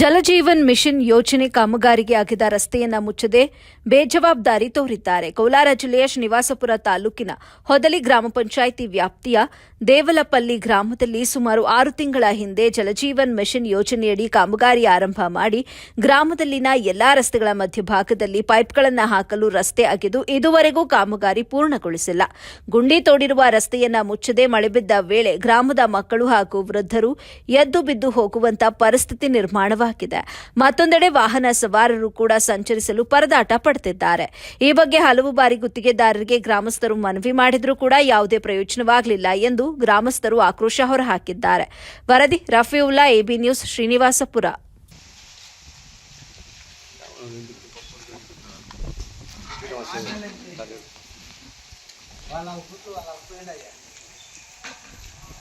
Jal Jeevan mission ಯೋಜನೆ ಕಾಮಗಾರಿಗೆ ಆಗಿದ ರಸ್ತೆಯನ್ನ ಮುಚ್ಚದೆ ಬೇಜವಾಬ್ದಾರಿ ತೋರಿದ್ದಾರೆ. ಕೋಲಾರ ಜಿಲ್ಲೆಯ ಶ್ರೀನಿವಾಸಪುರ ತಾಲೂಕಿನ ಹೊದಲಿ ಗ್ರಾಮ ಪಂಚಾಯಿತಿ ವ್ಯಾಪ್ತಿಯ ದೇವಲಪಲ್ಲಿ ಗ್ರಾಮದಲ್ಲಿ ಸುಮಾರು ಆರು ತಿಂಗಳ ಹಿಂದೆ ಜಲಜೀವನ್ ಮಿಷನ್ ಯೋಜನೆಯಡಿ ಕಾಮಗಾರಿ ಆರಂಭ ಮಾಡಿ ಗ್ರಾಮದಲ್ಲಿನ ಎಲ್ಲಾ ರಸ್ತೆಗಳ ಮಧ್ಯಭಾಗದಲ್ಲಿ ಪೈಪ್ಗಳನ್ನು ಹಾಕಲು ರಸ್ತೆ ಅಗೆದು ಇದುವರೆಗೂ ಕಾಮಗಾರಿ ಪೂರ್ಣಗೊಳಿಸಿಲ್ಲ. ಗುಂಡಿ ತೋಡಿರುವ ರಸ್ತೆಯನ್ನ ಮುಚ್ಚದೆ ಮಳೆಬಿದ್ದ ವೇಳೆ ಗ್ರಾಮದ ಮಕ್ಕಳು ಹಾಗೂ ವೃದ್ಧರು ಎದ್ದು ಬಿದ್ದು ಹೋಗುವಂತ ಪರಿಸ್ಥಿತಿ ನಿರ್ಮಾಣವಾಗಿದೆ. ಮತ್ತೊಂದೆಡೆ ವಾಹನ ಸವಾರರು ಕೂಡ ಸಂಚರಿಸಲು ಪರದಾಟ ಪಡುತ್ತಿದ್ದಾರೆ ಈ ಬಗ್ಗೆ ಹಲವು ಬಾರಿ ಗುತ್ತಿಗೆದಾರರಿಗೆ ಗ್ರಾಮಸ್ಥರು ಮನವಿ ಮಾಡಿದರೂ ಕೂಡ ಯಾವುದೇ ಪ್ರಯೋಜನವಾಗಲಿಲ್ಲ ಎಂದು ಗ್ರಾಮಸ್ಥರು ಆಕ್ರೋಶ ಹೊರಹಾಕಿದ್ದಾರೆ ವರದಿ ರಫೀವುಲ್ಲಾ ಎಬಿ ನ್ಯೂಸ್ ಶ್ರೀನಿವಾಸಪುರ వాళ్ళ కూతురు వాళ్ళ ఫ్రెండ్ అయ్యా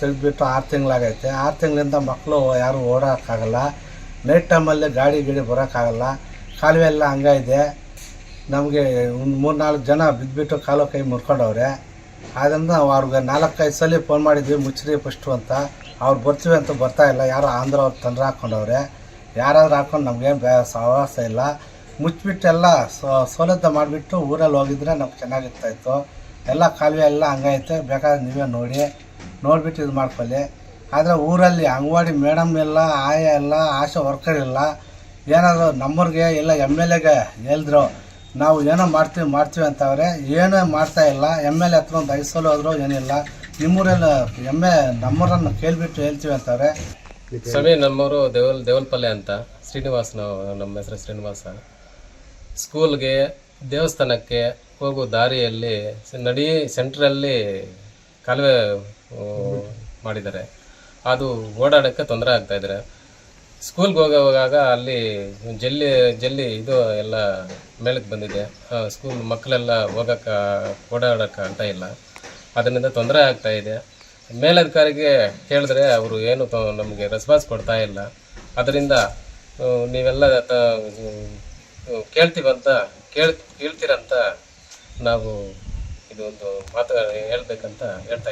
ತೆಗೆದ್ಬಿಟ್ಟು ಆರು ತಿಂಗಳಾಗೈತೆ. ಆರು ತಿಂಗಳಿಂದ ಮಕ್ಕಳು ಯಾರು ಓಡೋಕ್ಕಾಗಲ್ಲ ನೈಟ್ ಟೈಮಲ್ಲಿ ಗಾಡಿ ಗಿಡಿ ಬರೋಕ್ಕಾಗಲ್ಲ. ಕಾಲುವೆ ಎಲ್ಲ ಹಂಗಾಗಿದೆ ನಮಗೆ ಒಂದು ಮೂರು ನಾಲ್ಕು ಜನ ಬಿದ್ದುಬಿಟ್ಟು ಕಾಲು ಕೈ ಮುರ್ಕೊಂಡವ್ರೆ. ಆದ್ದರಿಂದ ನಾವು ಅವ್ರಿಗೆ ನಾಲ್ಕೈದು ಸಲ ಫೋನ್ ಮಾಡಿದ್ವಿ, ಮುಚ್ಚರಿ ಫಸ್ಟು ಅಂತ. ಅವ್ರು ಬರ್ತೀವಿ ಅಂತ ಬರ್ತಾ ಇಲ್ಲ. ಯಾರೋ ಆಂಧ್ರ ಅವ್ರು ತಂದ್ರೆ ಹಾಕ್ಕೊಂಡವ್ರೆ ಯಾರಾದ್ರೂ ಹಾಕ್ಕೊಂಡು ನಮಗೇನು ಬೇ ಸಹವಾಸ ಇಲ್ಲ. ಮುಚ್ಚಿಬಿಟ್ಟೆಲ್ಲ ಸೌಲಭ್ಯ ಮಾಡಿಬಿಟ್ಟು ಊರಲ್ಲಿ ಹೋಗಿದ್ರೆ ನಮ್ಗೆ ಚೆನ್ನಾಗಿರ್ತಾಯಿತ್ತು ಎಲ್ಲ ಕಾಲುವೆ ಎಲ್ಲ ಹಂಗೈತೆ ಬೇಕಾದ್ರೆ ನೀವೇ ನೋಡಿ. ನೋಡಿಬಿಟ್ಟು ಇದು ಮಾಡ್ಕೊಳ್ಳಿ. ಆದರೆ ಊರಲ್ಲಿ ಅಂಗನವಾಡಿ ಮೇಡಮ್ ಎಲ್ಲ ಆಯ ಎಲ್ಲ ಆಶಾ ವರ್ಕರ್ ಇಲ್ಲ. ಏನಾದರೂ ನಮ್ಮವ್ರಿಗೆ ಇಲ್ಲ, ಎಂ ಎಲ್ ಎಗೆ ಹೇಳಿದ್ರು, ನಾವು ಏನೋ ಮಾಡ್ತೀವಿ ಮಾಡ್ತೀವಿ ಅಂತವ್ರೆ, ಏನೂ ಮಾಡ್ತಾ ಇಲ್ಲ. ಎಂ ಎಲ್ ಎ ಹತ್ರ ಒಂದು ಐದು ಹೋದ್ರು ಏನಿಲ್ಲ. ನಿಮ್ಮೂರಲ್ಲಿ ಎಂ ಎ ನಮ್ಮೂರನ್ನು ಕೇಳಿಬಿಟ್ಟು ಹೇಳ್ತೀವಿ ಅಂತವ್ರೆ. ಸ್ವಾಮಿ, ನಮ್ಮವರು ದೇವಲ್, ದೇವಲ್ಪಲ್ಲೆ ಅಂತ. ಶ್ರೀನಿವಾಸ್ ನಾವು, ನಮ್ಮ ಹೆಸರು ಶ್ರೀನಿವಾಸ. ಸ್ಕೂಲ್ಗೆ, ದೇವಸ್ಥಾನಕ್ಕೆ ಹೋಗೋ ದಾರಿಯಲ್ಲಿ, ನಡೀ ಸೆಂಟ್ರಲ್ಲಿ ಕಾಲುವೆ ಮಾಡಿದ್ದಾರೆ. ಅದು ಓಡಾಡೋಕ್ಕೆ ತೊಂದರೆ ಆಗ್ತಾ ಇದ್ದಾರೆ ಸ್ಕೂಲ್ಗೆ ಹೋಗುವಾಗ ಅಲ್ಲಿ ಜಲ್ಲಿ ಜಲ್ಲಿ ಇದು ಎಲ್ಲ ಮೇಲಕ್ಕೆ ಬಂದಿದೆ. ಸ್ಕೂಲ್ ಮಕ್ಕಳೆಲ್ಲ ಹೋಗಕ್ಕೆ, ಓಡಾಡೋಕ್ಕೆ ಅಂತ ಇಲ್ಲ. ಅದರಿಂದ ತೊಂದರೆ ಆಗ್ತಾ ಇದೆ. ಮೇಲಧಿಕಾರಿಗೆ ಹೇಳಿದ್ರೆ ಅವರು ಏನು ನಮಗೆ ರೆಸ್ಪಾನ್ಸ್ ಕೊಡ್ತಾ ಇಲ್ಲ. ಅದರಿಂದ ನೀವೆಲ್ಲ ಕೇಳ್ತೀವಂತ ಕೇಳ್, ಕೇಳ್ತೀರಂತ ನಾವು ಇದೊಂದು ಮಾತು ಹೇಳ್ಬೇಕಂತ ಹೇಳ್ತಾ